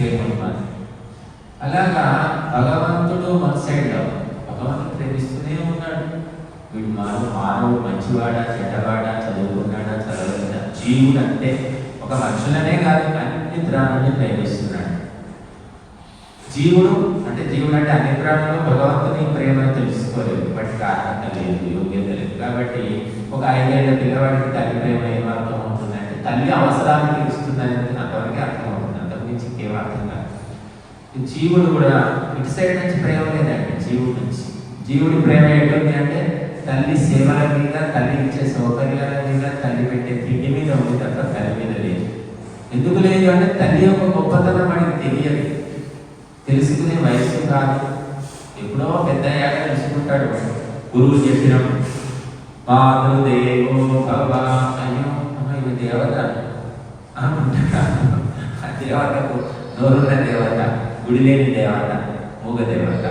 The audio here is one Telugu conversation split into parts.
ప్రేమ అలాగా భగవంతుడు మన సైడ్ భగవంతుడు ప్రేమిస్తూనే ఉన్నాడు. వీడు మానవ మానవుడు మంచివాడా చెడ్డవాడా చదువుకున్నాడా చదవలేదా? జీవుడు అంటే ఒక మనుషులనే కాదు అన్ని ప్రాణుల్ని ప్రేమిస్తున్నాడు. జీవుడు అంటే జీవుడు అంటే అన్ని ప్రాణులు భగవంతుని ప్రేమను తెలుసుకోలేదు. బట్ కారణంగా లేదు యోగ్యత లేదు. కాబట్టి ఒక ఐదేళ్ళ పిల్లవాడికి తల్లి ప్రేమ ఏం అర్థం అవుతుందంటే తల్లి అవసరాన్ని తీరుస్తుందని అంతవరకు అర్థం అవుతుంది అంతకుమించి ఇంకేం అర్థం కాదు ఈ జీవుడు కూడా ఇటు సైడ్ నుంచి ప్రేమ లేదండి జీవుడు నుంచి. జీవుడి ప్రేమ ఏంటుంది అంటే తల్లి సేవల మీద తల్లి ఇచ్చే సౌకర్యాల మీద తల్లి పెట్టే తిండి మీద ఉంది తప్ప తల్లి మీద లేదు. ఎందుకు లేదు అంటే తల్లి యొక్క గొప్పతనం మనకి తెలియదు. తెలుసుకునే వయసు కాదు. ఎప్పుడో పెద్ద అయ్యాక తెలుసుకుంటాడు గురువు చెప్పినాం పాదు భవ అయ్యో ఇది దేవత అనుకుంటాడు ఆ దేవతకు నోరున్న దేవత. గుడి లేని దేవత మూగ దేవత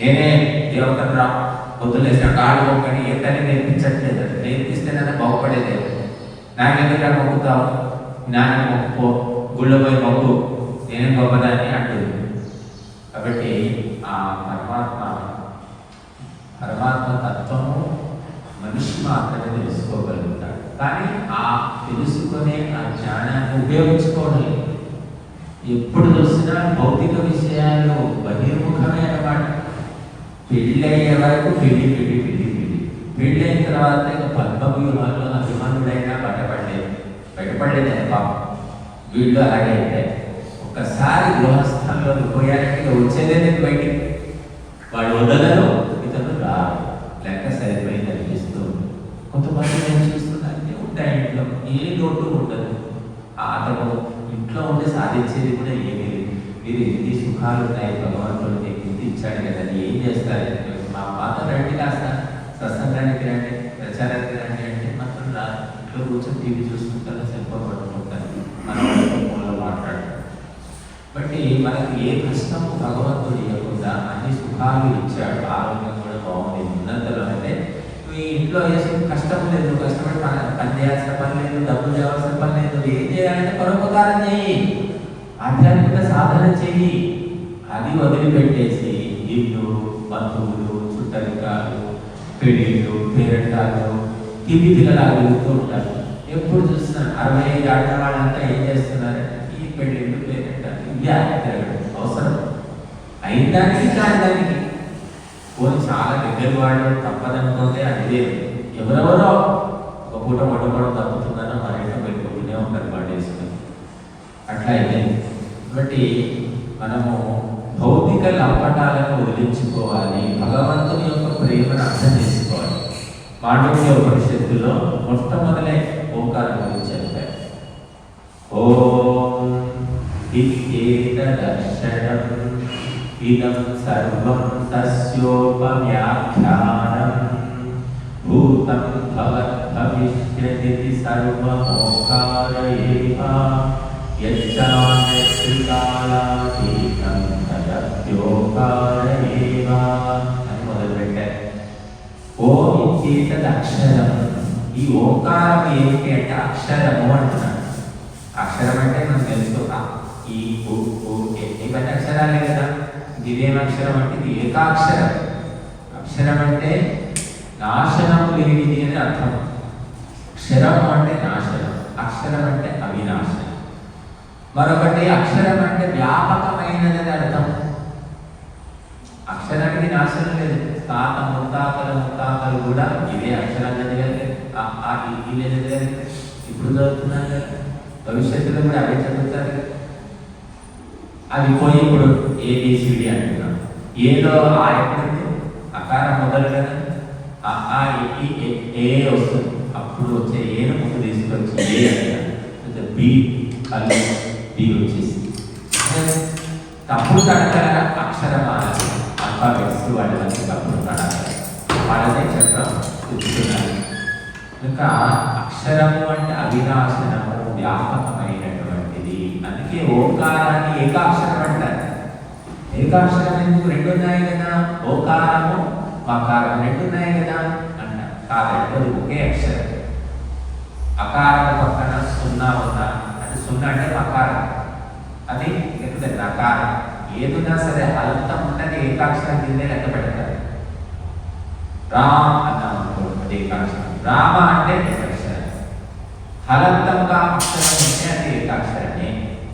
నేనే దేవతరా రా పొద్దులేసిన కాళ్ళు మొక్కని ఎంతని నేర్పించట్లేదు. నేర్పిస్తే బాగుపడేదే. నాకెందుకు మొక్కుతావు? నాన్న మొక్కుకో గుళ్ళో పోయి మొక్కు. నేనే గొప్పదాన్ని అంటుంది. కాబట్టి ఆ పరమాత్మ పరమాత్మ తత్వము మనిషి మాత్రమే తెలుసుకోగలుగుతాడు. కానీ ఆ తెలుసుకునే ఆ జ్ఞానాన్ని ఉపయోగించుకోవడం లేదు. ఎప్పుడు చూసినా భౌతిక విషయాలు బహిర్ముఖమే అన్నమాట పెళ్ళయ్యే వరకు పెళ్ళి పెళ్ళి పెళ్ళి పెళ్ళి. పెళ్ళైన తర్వాత ఇక పద్మవ్యూహాల్లో అభిమానుడైనా బయటపడలేదు. బయటపడలేదు ఆయన పాపం. వీళ్ళు అలాగే ఉంటాయి ఒక్కసారి గృహస్థంలో పోయారంటే వచ్చేదే నేను బయటికి? వాడు వదలరు ఇతను రా లెక్క సరిపోయింది అనిపిస్తూ కొంతమంది నేను చూస్తున్నాను ఉంటాయి ఇంట్లో? ఏ లోటు ఉండదు. అతను ఇంట్లో ఉండి సాధించేది మీరు ఎన్ని సుఖాలు ఉన్నాయి? భగవంతుడు నీకు ఇచ్చాడు కదా అని ఏం చేస్తారు? మా పాత రండి కాస్త సత్సంగానికి రండి ప్రచారానికి రండి అంటే మాత్రం రా ఇంట్లో కూర్చొని టీవీ చూసుకుంటారు చెప్పబడుకుంటారు ఫోన్ మన వాళ్ళతో ఫోన్లో మాట్లాడతారు బట్టి మనకి ఏ కష్టము భగవంతుడు ఇవ్వకుండా అన్ని సుఖాలు ఇచ్చాడు ఆరోగ్యం కూడా బాగుంది. ఉన్నంతలో అంటే మీ ఇంట్లో ఏ కష్టం లేదు కష్టపడి పని చేయాల్సిన పని లేదు డబ్బులు చేయాల్సిన పని లేదు ఏం చేయాలంటే పరోపకారం చేయి. ఆధ్యాత్మిక సాధన చెయ్యి అది వదిలిపెట్టేసి ఇల్లు బంధువులు చుట్టరికాలు పెళ్ళిళ్ళు పేరెంటాలు తిండి పిల్లలు వెళ్తూ ఉంటారు. ఎప్పుడు చూసినా అరవై ఐదు ఆడిన వాళ్ళంతా ఏం చేస్తున్నారంటే ఈ పెళ్ళిళ్ళు పేరెంటాలు ఇవి తిరగడం అవసరం. అయిన దానికి కాని దానికి పోనీ చాలా దగ్గర వాళ్ళు తప్పదనుకుంటే అది లేదు. ఎవరెవరో ఒక పూట మొట్టమొదటి తప్పుతుందనో మరేటో వెళ్ళిపోతూనే ఉంటారు వాళ్ళు వేసుకుని. అట్లా అయితే కాబట్టి మనము భౌతిక లంపటాలను వదిలించుకోవాలి భగవంతుని యొక్క ప్రేమను అర్థం చేసుకోవాలి. మాండవ్య ఉపనిషత్తులో మొట్టమొదలే ఓంకారం గురించి చెప్పారు. ఓం దర్శనం ఇదం సర్వం తస్యోపవ్యాఖ్యానం భూతం భవత్ భవిష్యతి సర్వమోకార ఏవ యచ్చాన్యత్రికాలాతీతం ఓం అక్షరం ఈ ఓంకారం ఏమిటి అంటే అక్షరము అంటున్నాడు. అక్షరం అంటే మనకు తెలుసు. ఈ ఊ, ఇవన్నీ అక్షరాలే కదా? ఇదేం అక్షరం అంటే ఇది ఏకాక్షరం. అక్షరం అంటే నాశనం లేనిది అని అర్థం. క్షరం అంటే నాశనం. అక్షరం అంటే అవినాశనం. మరొకటి అక్షరం అంటే వ్యాపకమైనది అని అర్థం. అక్షరానికి నాశనం లేదు. తాత ముత్తాతల ముత్తాతలు కూడా ఇవే అక్షరాలు చదివారు ఆ చదివారు ఇప్పుడు చదువుతున్నారు కదా. భవిష్యత్తులో కూడా అవే చదువుతారు కదా. అవి పోయి ఇప్పుడు ఏబిసిడి అంటున్నాం. ఏదో ఆ ఎక్కడుంది అకారం మొదలు కదా. ఆ ఏ, వస్తుంది. అప్పుడు వచ్చే ఏను ముందు తీసుకొచ్చి ఏ అంటే బి కళ్ళు బి వచ్చేసి తప్పుడు తడకల అక్షరమాల అల్ఫాబెట్స్ వాళ్ళ మధ్య తప్పుడు తడకల వాళ్ళనే చక్రం కూర్చున్నారు ఇంకా అక్షరము అంటే అవినాశనము వ్యాపకమైనటువంటిది అందుకే ఓంకారాన్ని ఏకాక్షరం అంటారు ఏకాక్షరం ఎందుకు రెండు ఉన్నాయి కదా ఓకారము మకారం రెండు ఉన్నాయి కదా అంటారు కాదండి అది ఒకే అక్షరం అకారం పక్కన సున్నా ఉన్నా అది సున్నా అంటే మకారం అది లేకపోతే నకారం ఏదున్నా సరే అంత ఉన్నది ఏకాక్షరం కిందే లెక్క పెడతారు రామ్ అన్నాం అనుకోండి ఏకాక్షరం. రామ అంటే ఏకాక్షరం. హలంతంగా అక్షరం ఉంటే అది ఏకాక్షరమే.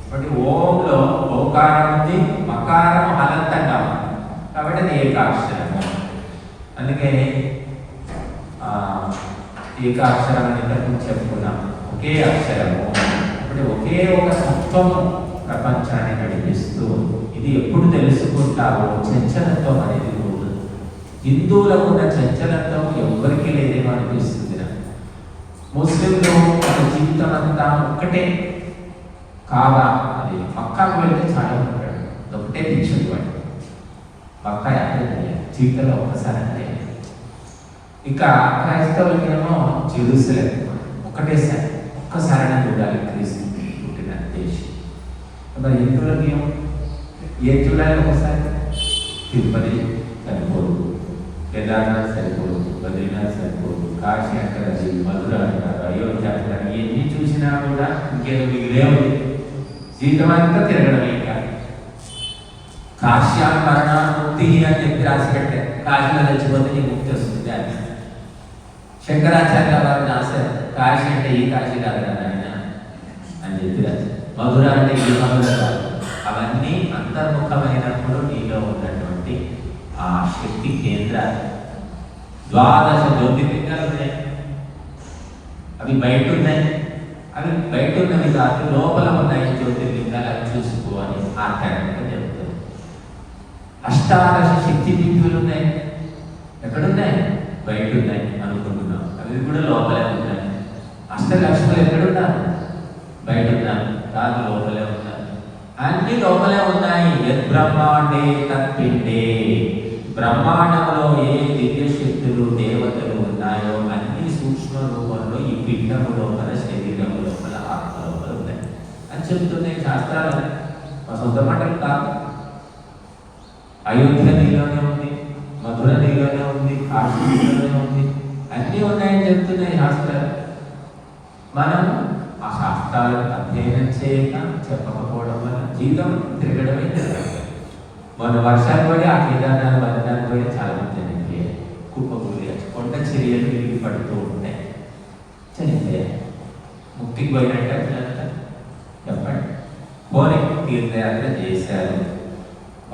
కాబట్టి ఓంలో ఓకారం ఉంది మకారం హలంతంగా ఉంది. కాబట్టి అది ఏకాక్షరము. అందుకే ఏకాక్షరం అని ఇంతకు చెప్పుకున్నాం. ఒకే అక్షరము. ఇప్పుడు ఒకే ఒక తత్వము ప్రపంచానికి ఇది ఎప్పుడు తెలుసుకుంటావో చంచలత్వం అనేది ఉంటుంది హిందువులకు ఉన్న చంచలత్వం ఎవరికి లేదేమో అనిపిస్తుంది నాకు. ముస్లింలు వాళ్ళ జీవితం అంతా ఒక్కటే కాదా అది మక్కాకు వెళ్తే చాలా ఉంటాడు. ఒకటే పిచ్చింది వాడు పక్క ఎక్కడ జీవితంలో ఒక్కసారి అంటే ఇక క్రైస్తవులకేమో జెరూసలేం ఒకటేసారి ఒక్కసారైనా చూడాలి క్రీస్తు పుట్టిన దేశం. మరి హిందువులకి ఏమో ఏం చూడాలి ఒకసారి తిరుపతి సరిపోదు కేదార్నాథ్ సరిపోదు బద్రీనాథ్ సరిపోదు కాశీ అంటారు అది మధుర అంటారు అయోధ్య అంటారు ఎన్ని చూసినా కూడా ఇంకేదో మిగిలే ఉంది జీవితం అంతా తిరగడం ఇంకా కాశ్యాం మరణాముక్తి అని చెప్పి రాసి పెట్టారు కాశీలో చచ్చిపోతే నీ ముక్తి వస్తుంది అని శంకరాచార్య వారు రాశారు కాశీ అంటే ఈ కాశీ కాదు కదా ఆయన అని చెప్పి రాశారు మధుర అంటే ఈ మధుర కాదు అవన్నీ అంతర్ముఖమైనప్పుడు నీలో ఉన్నటువంటి ఆ శక్తి కేంద్రాలు. ద్వాదశ జ్యోతిర్లింగాలు ఉన్నాయి అవి బయట ఉన్నాయి అవి బయట ఉన్నవి కాదు లోపల ఉన్నాయి జ్యోతిర్లింగాలు. అవి చూసుకోవాలి ఆధ్యాత్మికంగా చెబుతుంది. అష్టాదశ శక్తి పీఠులు ఉన్నాయి ఎక్కడున్నాయి? బయట ఉన్నాయి అనుకుంటున్నాం. అవి కూడా లోపలే ఉన్నాయి. అష్టలక్ష్ములు ఎక్కడున్నారు బయట ఉన్నారు కాదు లోపలే ఉన్నారు అన్ని లోపలే ఉన్నాయి. యద్ బ్రహ్మాండే తత్పిండే. బ్రహ్మాండంలో ఏ దివ్యశక్తులు దేవతలు ఉన్నాయో అన్ని సూక్ష్మ రూపంలో ఈ పిండము లోపల శరీరం లోపల ఆత్మ లోపల ఉన్నాయి. అని చెప్తున్నాయి శాస్త్రాలు. మా సొంత మాటలు కాదు. అయోధ్య నీలోనే ఉంది. మధుర నీలోనే ఉంది. కాశీ నీలోనే ఉంది. అన్నీ ఉన్నాయని చెప్తున్నాయి శాస్త్రాలు. మనం ఆ శాస్త్రాలను అధ్యయనం చేయక చెప్ప జీవితం తిరగడమే తిరగడం మొన్న వర్షాలు పడి ఆ కేదార్నాథ్ వర్షాలు పోయి చాలా మంది చనిపోయాయి కుప్పకూలి కొండ చర్యలు విరిగి పడుతూ ఉంటాయి చనిపోయాయి ముక్తికి పోయినట్టు అట్లా చెప్పండి. పోనీ తీర్థయాత్ర చేశారు.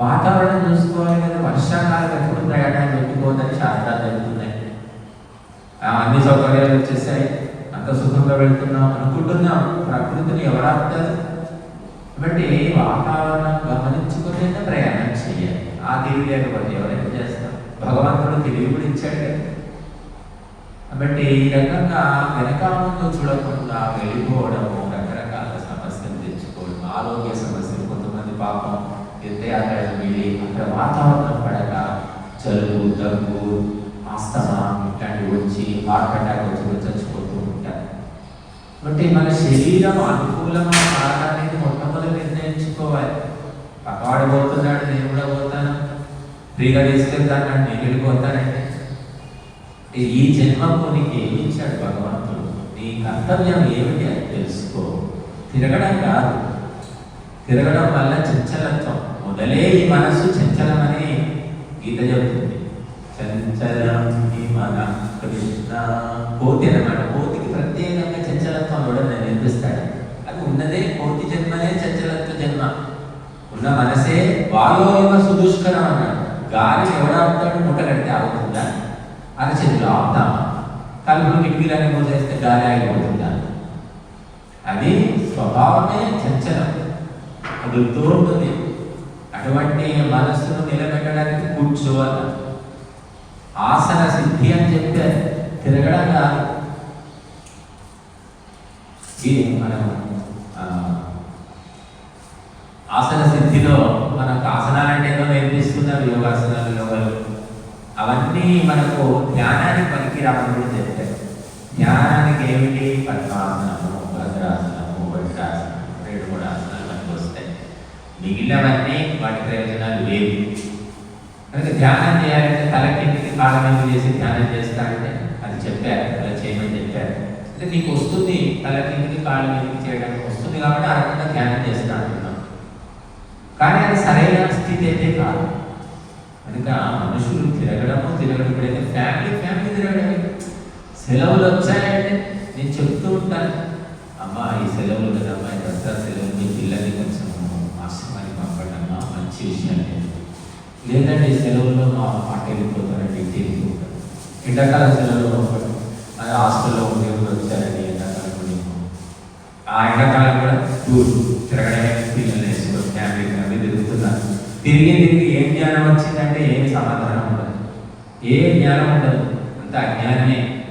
వాతావరణం చూసుకోవాలి కదా. వర్షాకాలం ఎప్పుడు ప్రయాణాలు పెట్టుకోవద్దని శాస్త్రాలు చెబుతున్నాయి. అన్ని సౌకర్యాలు వచ్చేసాయి. అంత సుఖంగా వెళ్తున్నాం అనుకుంటున్నాం. ప్రకృతిని ఎవరు ఆపుతారు కాబట్టి వాతావరణం గమనించుకునే ప్రయాణం చేయాలి ఆ తెలివి లేకపోతే ఎవరైనా చేస్తాం భగవంతుడు తెలివి కూడా ఇచ్చాడు కదా. కాబట్టి ఈ రకంగా వెనక ముందు చూడకుండా వెళ్ళిపోవడము రకరకాల సమస్యలు తెచ్చుకోవడం ఆరోగ్య సమస్యలు కొంతమంది పాపం తీర్థయాత్రలు వెళ్ళి అక్కడ వాతావరణం పడక జలుబు దగ్గు ఆస్తమా ఇట్లాంటివి వచ్చి హార్ట్ అటాక్ వచ్చి చచ్చిపోతూ ఉంటారు. కాబట్టి మన శరీరం అనుకూలమైన ఫ్రీగా తీసుకెళ్తాను నేను వెళ్ళిపోతానంటే ఈ జన్మకు నీకు ఏమి ఇచ్చాడు భగవంతుడు? నీ కర్తవ్యం ఏమిటి అని తెలుసుకో. తిరగడం కాదు. తిరగడం వల్ల చంచలత్వం. మొదలే ఈ మనస్సు చంచలమని గీత చెబుతుంది. చంచలం ఈ మన కృష్ణ. కోతి అనమాట కోతికి ప్రత్యేకంగా చంచలత్వం కూడా నేను నిర్మిస్తాడు అది ఉన్నదే కోతి జన్మనే చంచలత్వ జన్మ. ఉన్న మనసే వాయోవ సుదుష్కరం అన్నాడు. గాలి ఎవడాపుతాడు? ముట్ట కడితే ఆగుతుందా అరచేతులు ఆపుతామా తలుపులు కిటికీలన్నీ మూసేస్తే గాలి ఆగిపోతుందా? అది స్వభావమే చంచలం. కదులుతూ ఉంటుంది. అటువంటి మనస్సును నిలబెట్టడానికి కూర్చోవాలి. ఆసన సిద్ధి అని చెప్తే తిరగడం కాదు. ఇది మనం ఆసన సిద్ధిలో మనకు ఆసనాలు అంటే ఏదో నేర్పిస్తున్నారు యోగాసనాలు యోగాలు. అవన్నీ మనకు ధ్యానానికి పనికి రావడం చెప్తాయి. ధ్యానానికి ఏమిటి? పద్మాసనము భద్రాసనము వజ్రాసనము రెండు మూడు ఆసనాలు మనకు వస్తాయి. మిగిలినవన్నీ వాటి ప్రయోజనాలు లేవు. కనుక ధ్యానం చేయాలంటే తలకిందికి కిందికి చేసి ధ్యానం చేస్తారంటే అది చెప్పారు అలా చేయమని చెప్పారు. అంటే నీకు వస్తుంది తలకిందికి కిందికి కాళ్ళ చేయడానికి వస్తుంది కాబట్టి ఆ రకంగా ధ్యానం చేస్తా అంటున్నాం సరైన స్థితి అయితే కాదు. కనుక మనుషులు తిరగడము తిరగడం ఇప్పుడైతే ఫ్యామిలీ ఫ్యామిలీ తిరగడమే. సెలవులు వచ్చాయంటే నేను చెప్తూ ఉంటాను. అమ్మా ఈ సెలవులు కదా అమ్మాయి దసరా సెలవులు మీ పిల్లల్ని కొంచెం ఆశ్రమానికి పంపడమ్మా మంచి విషయం లేదు. లేదంటే ఈ సెలవుల్లో మా మాట వెళ్ళిపోతారండి ఇంటి వెళ్ళిపోతారు ఎండాకాల సెలవులు పంపడం. అది హాస్టల్లో ఉండే వాళ్ళు వచ్చారండి ఎండాకాలం ఆ ఎండాకాలం కూడా టూర్ తిరగడమే పిల్లల్ని వేసుకొని ఫ్యామిలీ ఫ్యామిలీ తిరుగుతున్నారు తిరిగి తిరిగి ఏం జ్ఞానం వచ్చిందంటే ఏం సమాధానం ఉండదు. ఏ జ్ఞానం ఉండదు. అంత అజ్ఞానమే.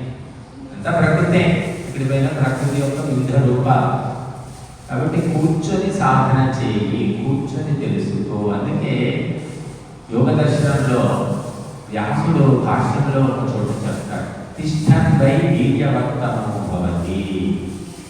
అంత ప్రకృతే. ఇక్కడ పైన ప్రకృతి యొక్క వివిధ రూపాలు కాబట్టి కూర్చొని సాధన చేయి కూర్చొని తెలుసుకో. అందుకే యోగ దర్శనంలో వ్యాసుడు భాష్యంలో ఒక చోటు చెప్తాడు. తిష్టన్ వై వీర్యవర్తమో భవతి.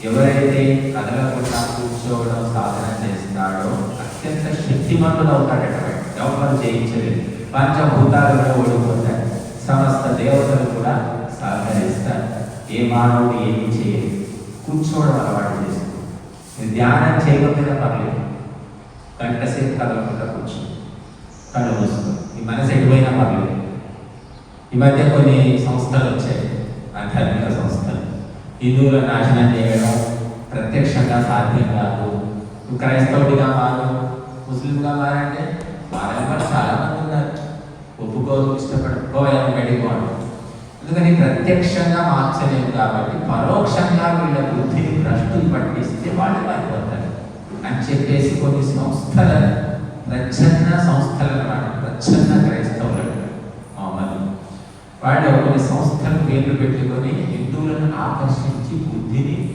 ఎవరైతే కదలకుండా కూర్చోవడం సాధన చేస్తాడో అత్యంత శక్తిమంతుడు అవుతాడట ఎవరు జయించలేదు. పంచభూతాలను ఓడిపోతాడు సమస్త దేవతలు కూడా సహకరిస్తారు. ఏ మానవుడు ఏమి చేయలేదు. కూర్చోవడం అలవాటు చేస్తుంది ధ్యానం చేయకపోయినా పర్లేదు. గంట సేపు కదలకుండా కూర్చో. కళ్ళు మూసుకుంది ఈ మనసు ఎటుపోయినా పర్లేదు. ఈ మధ్య కొన్ని సంస్థలు వచ్చాయి. ఆధ్యాత్మిక సంస్థలు. హిందువుల నాశనం చేయడం ప్రత్యక్షంగా సాధ్యం కాదు. క్రైస్తవుడిగా మారు ముస్లింగా మారంటే మారని చాలా మంది ఉన్నారు. ఒప్పుకోరు ఇష్టపడరు. పోయాను అందుకని ప్రత్యక్షంగా మార్చలేము కాబట్టి పరోక్షంగా వీళ్ళ బుద్ధిని భ్రష్టులు పట్టిస్తే వాళ్ళు మారిపోతారు. అని చెప్పేసి కొన్ని సంస్థల ప్రచ్ఛన్న సంస్థలు అన్నమాట. ప్రచ్ఛన్న క్రైస్తవులు మామూలు. వాళ్ళు కొన్ని సంస్థలు పేర్లు పెట్టుకొని హిందువులను ఆకర్షించి బుద్ధిని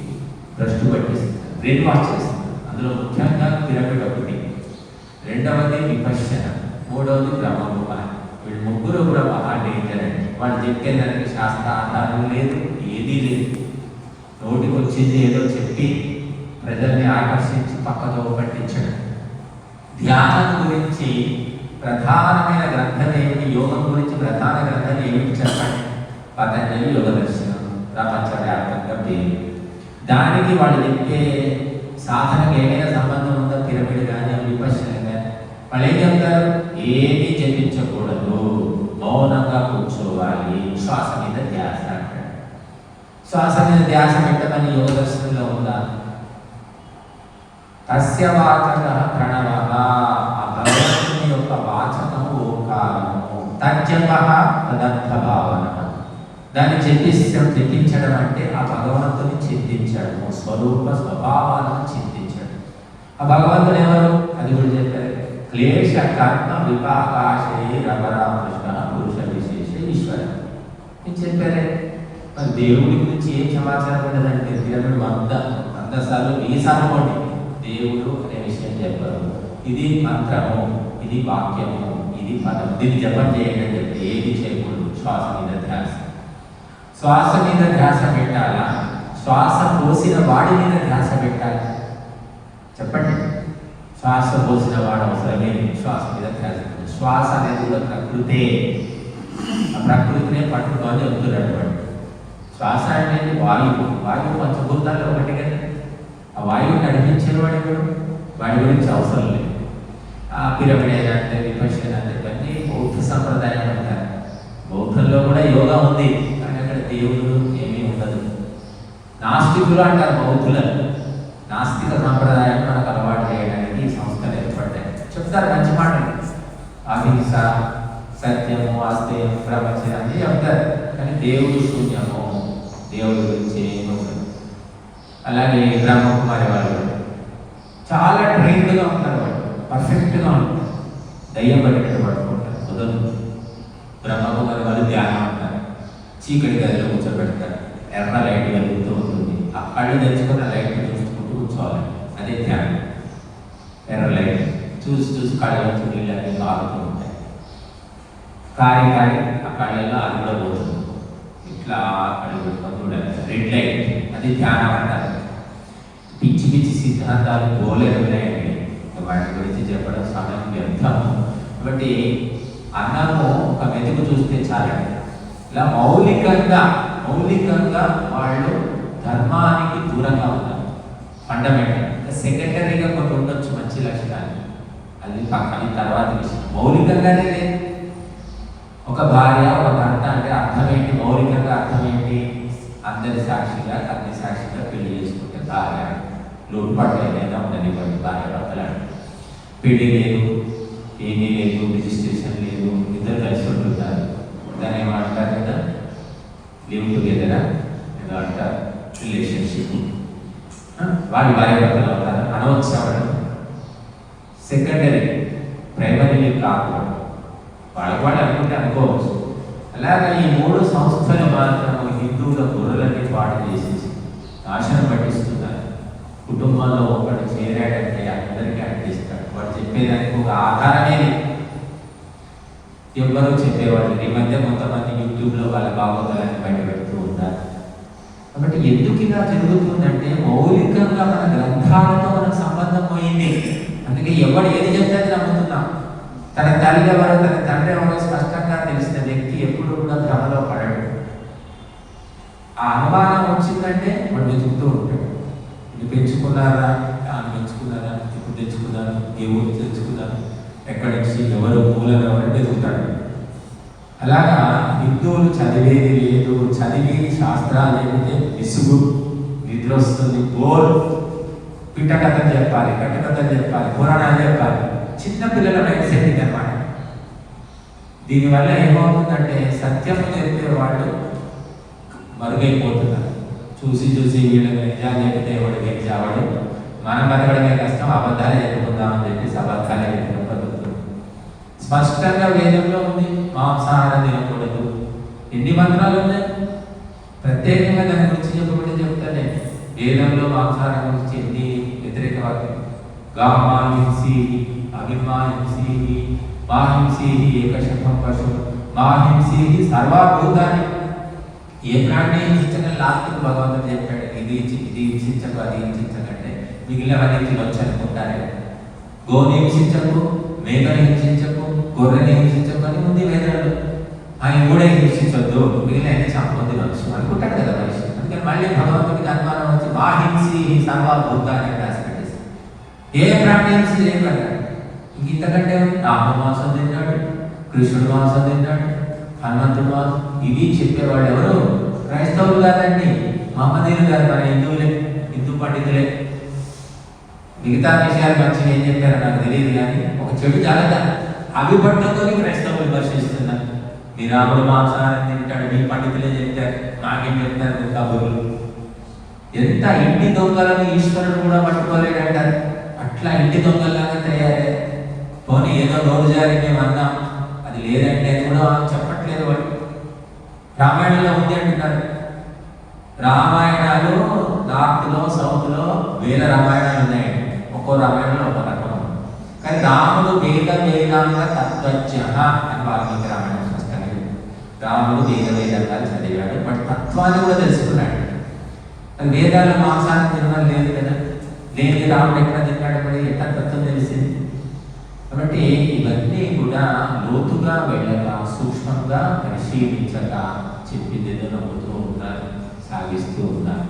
భ్రష్టు పట్టిస్తారు బ్రెయిన్ వాష్ చేస్తారు అందులో ముఖ్యంగా పిరమిడ్ ఒకటి. రెండవది విపశ్యన మూడవది బ్రహ్మకుమారి వీళ్ళు ముగ్గురు కూడా మహా డేంజర్ అండి. వాళ్ళు చెప్పేదానికి శాస్త్ర ఆధారం లేదు ఏదీ లేదు. నోటికి వచ్చింది ఏదో చెప్పి ప్రజల్ని ఆకర్షించి పక్కదో పట్టించడం. ధ్యానం గురించి ప్రధానమైన గ్రంథం ఏమిటి యోగం గురించి ప్రధాన గ్రంథం ఏమిటి చెప్పండి? పతంజలి యోగ దర్శనం. ప్రపంచవ్యాప్తంగా పేరు. దానికి వాళ్ళు చెప్పే సాధనకు ఏమైనా సంబంధం ఉందో? పిరమిడ్ కానీ విపశ్చన కానీ. వాళ్ళు ఏం చెప్తారు? ఏమీ జపించకూడదు. మౌనంగా కూర్చోవాలి. శ్వాస మీద ధ్యాస శ్వాస మీద ధ్యాస పెట్టమని యోగ దర్శనంలో ఉందా? తస్య వాచక ప్రణవ. ఆ భగవంతుని యొక్క వాచకము ఓంకారము. తజ్జప తదర్థ భావన దాన్ని చెప్పించడం చింతించడం అంటే ఆ భగవంతుని చింతించాడు. స్వరూప స్వభావాలను చింతించాడు. ఆ భగవంతుడు ఎవరు? అది కూడా చెప్పారు. క్లేశ కర్మ విపాకాశే రమరామకృష్ణ పురుష విశేష ఈశ్వర. నేను చెప్పారే? మరి దేవుడి గురించి ఏం సమాచారం ఉండదంటే దేవుడు వంద వంద సార్లు వెయ్యి దేవుడు అనే విషయం చెప్పరు. ఇది మంత్రము ఇది వాక్యము ఇది పదం. దీన్ని జపం చేయండి అని చెప్పి ఏది చేయకూడదు. శ్వాస మీద ధ్యాస. శ్వాస మీద ధ్యాస పెట్టాలా? శ్వాస పోసిన వాడి మీద ధ్యాస పెట్టాలి? చెప్పండి. శ్వాస పోసిన వాడు అవసరమే శ్వాస మీద ధ్యాస శ్వాస అనేది కూడా ప్రకృతే. ఆ ప్రకృతినే పట్టుకొని చెప్తున్నాడు వాడు శ్వాస అనేది వాయువు. వాయువు పంచభూతాల్లో ఒకటి కదా. ఆ వాయువు నడిపించిన వాడు ఇప్పుడు వాడి గురించి అవసరం లేదు. ఆ పిరమిడ్ అంటే విపక్షణ అంటే ఇవన్నీ బౌద్ధ సంప్రదాయం అంటారు. బౌద్ధంలో కూడా యోగా ఉంది. దేవుడు ఏమీ ఉండదు. నాస్తికులు అంటారు బౌద్ధులను. నాస్తిక సంప్రదాయం మనకు అలవాటు చేయడానికి ఈ సంస్థలు ఏర్పడ్డాయి. చెప్తారు మంచి మాటలు అహింస సత్యము ఆస్తేయం ప్రపంచం అన్నీ చెప్తారు. కానీ దేవుడు శూన్యము. దేవుడి గురించి ఏమీ ఉండదు. అలాగే బ్రహ్మకుమారి వాళ్ళు చాలా ట్రైన్డ్గా ఉంటారు వాళ్ళు. పర్ఫెక్ట్గా ఉంటారు. దయ్యం పట్టినట్టు పట్టుకుంటారు. కుదరదు. బ్రహ్మకుమారి వాళ్ళు ధ్యానం అంటారు. చీకటి గదిలో కూర్చోబెడతారు. ఎర్ర లైట్ వెలుగుతూ ఉంటుంది. ఆ కళ్ళు తెచ్చుకొని ఆ లైట్ చూసుకుంటూ కూర్చోవాలి. అదే ధ్యానం. ఎర్ర లైట్. చూసి చూసి కళ్ళ నీళ్ళు అన్నీ కారుతూ ఉంటాయి. కారి కారి ఆ కళ్ళల్లో అది కూడా పోతుంది. ఇట్లా కళ్ళు పెట్టుకొని చూడాలి. Red light. అది ధ్యానం అంటారు పిచ్చి పిచ్చి సిద్ధాంతాలు గోలెరున్నాయండి వాటి గురించి చెప్పడం సమయం వ్యర్థం కాబట్టి అన్నము ఒక మెతుకు చూస్తే చాలండి. ఇలా మౌలికంగా మౌలికంగా వాళ్ళు ధర్మానికి దూరంగా ఉన్నారు. ఫండమెంటల్ సెకండరీగా కొన్ని ఉండొచ్చు మంచి లక్షణాలు. అది పక్కన తర్వాత విషయం. మౌలికంగానే లేదు. ఒక భార్య ఒక భర్త అంటే అర్థం ఏంటి? మౌలికంగా అర్థం ఏంటి? అందరి సాక్షిగా తల్లి సాక్షిగా పెళ్ళి చేసుకుంటే భార్య లోటుపాట్లు ఏదైనా ఉండనివ్వండి భార్య భర్తలు పెళ్ళి లేదు ఏమీ లేదు రిజిస్ట్రేషన్ లేదు లివ్ టుగెదరా ఏదో అంటారు రిలేషన్షిప్ వారి భార్య భర్తలు అవుతారు? అనవచ్చు సెకండరీ ప్రైమరీ కాకుండా వాళ్ళకి వాళ్ళు అనుకుంటే అనుకోవచ్చు. అలాగే ఈ మూడు సంస్థలు మాత్రం హిందువుల గొర్రెలన్నీ పాటు చేసేసి నాశనం పట్టిస్తున్నారు. కుటుంబంలో ఒకటి చేరాడంటే అందరికీ అంటిస్తాడు వాడు చెప్పేదానికి ఒక ఆధారమే ఎవ్వరూ చెప్పేవాళ్ళు. ఈ మధ్య కొంతమంది యూట్యూబ్లో వాళ్ళ బాగోగులని బయట పెడుతూ ఉంటారు. కాబట్టి ఎందుకు ఇలా జరుగుతుందంటే మౌలికంగా మన గ్రంథాలతో మనకు సంబంధం పోయింది. అందుకే ఎవడు ఏది చెప్తే నమ్ముతున్నాం. తన తల్లి ఎవరో తన తండ్రి ఎవరో స్పష్టంగా తెలిసిన వ్యక్తి ఎప్పుడు కూడా భ్రమలో పడడు. ఆ అనుమానం వచ్చిందంటే వాడు వెతుకుతూ ఉంటాడు. ఇది పెంచుకున్నారా? ఆమె పెంచుకున్నారా? ఇప్పుడు తెచ్చుకున్నాను. ఏ ఊరు తెచ్చుకున్నాను. ఎక్కడి నుంచి ఎవరు మూలన ఎవరు వెతుకుతాడు అలాగా హిందువులు చదివేది లేదు చదివి శాస్త్రాలు ఏమిటంటే విసుగు నిద్ర వస్తుంది బోర్. పిట్ట కథలు చెప్పాలి కట్ట కథలు చెప్పాలి పురాణాలు చెప్పాలి. చిన్న పిల్లల మైండ్ సెట్ ఇది అనమాట దీనివల్ల ఏమవుతుందంటే సత్యం చెప్పే వాళ్ళు మరుగైపోతున్నారు. చూసి చూసి వీళ్ళకి నిజాలు చెప్తే ఎవడు గెలిచేవాడు? మనం బతకడమే కష్టం అబద్ధాలు చెప్పుకుందామని చెప్పేసి అబద్ధాలే చెప్పడం స్పష్టంగా వేదంలో ఉంది. మాంసాహారం తినకూడదు ఎన్ని మంత్రాలు ఉన్నాయి? ప్రత్యేకంగా దాని గురించి చెప్పబడి చెప్తానే. వేదంలో మాంసాహారం గురించి ఎన్ని వ్యతిరేక వాక్యం గామాహింసి అభిమాహింసి మాహింసి ఏకశతం పశు మాహింసి సర్వభూతాన్ని. ఏ ప్రాణి హింసించగా లాస్ట్ భగవంతుడు చెప్పాడు ఇది ఇది హింసించకు అది హింసించకంటే మిగిలినవన్నీ తినొచ్చు అనుకుంటారే గోని హింసించకు మేకని హింసించకు గొర్రెని హింసించమని ఉంది వేదాడు ఆయన కూడా హింసించొద్దు మిగిలిన చంపొద్దు తినొచ్చు అనుకుంటాడు కదా మనిషి. అందుకని మళ్ళీ భగవంతుడికి అనుమానం వచ్చి మా హింసి సర్వభూతాన్ని రాసి పెట్టేసి ఏ ప్రాణి హింస చేయగలడు ఇంతకంటే రాముడు మాంసం తిన్నాడు కృష్ణుడు మాంసం తిన్నాడు హనుమంతుడు మాంసం. ఇవి చెప్పేవాళ్ళు ఎవరు? క్రైస్తవులు కాదండి. మహమ్మదీయులు కాదు మన హిందువులే హిందూ పండితులే. మిగతా విషయాలు మంచిగా ఏం చెప్పారో నాకు తెలియదు కానీ ఒక చెడు జాగ్రత్త. అవి పట్టుకొని క్రైస్తవులు విమర్శిస్తున్నారు మీ రాముడు మాంసాహారం తింటాడు మీ పండితులే చెప్తారు నాకేం చెప్తారు మీ కబుర్లు ఎంత ఇంటి దొంగలను ఈశ్వరుడు కూడా పట్టుకోలేడంటారు? అట్లా ఇంటి దొంగలాగా తయారే. పోనీ ఏదో రోజు జారి మేము అన్నాం అది లేదంటే కూడా చెప్పట్లేదు వాళ్ళు. రామాయణంలో ఉంది అంటున్నారు. రామాయణాలు నార్త్లో సౌత్లో వేల రామాయణాలు ఉన్నాయండి ఒక్కో రామాయణంలో కానీ రాముడు వేద వేదాంత తత్వజ్ఞ అని వాల్మీకి రామాయణం స్పష్టంగా రాముడు వేద వేదాంతాలు చదివాడు బట్ తత్వాన్ని కూడా తెలుసుకున్నాడు. వేదాలు మాంసాన్ని తినడం లేదు కదా. లేని రాముడు ఎక్కడ తిన్నాడు మరి? ఎట్లా తత్వం తెలిసింది? కాబట్టి ఇవన్నీ కూడా లోతుగా వెళ్ళక సూక్ష్మంగా పరిశీలించక చెప్పింది నమ్ముతూ ఉన్నారు సాగిస్తూ ఉన్నారు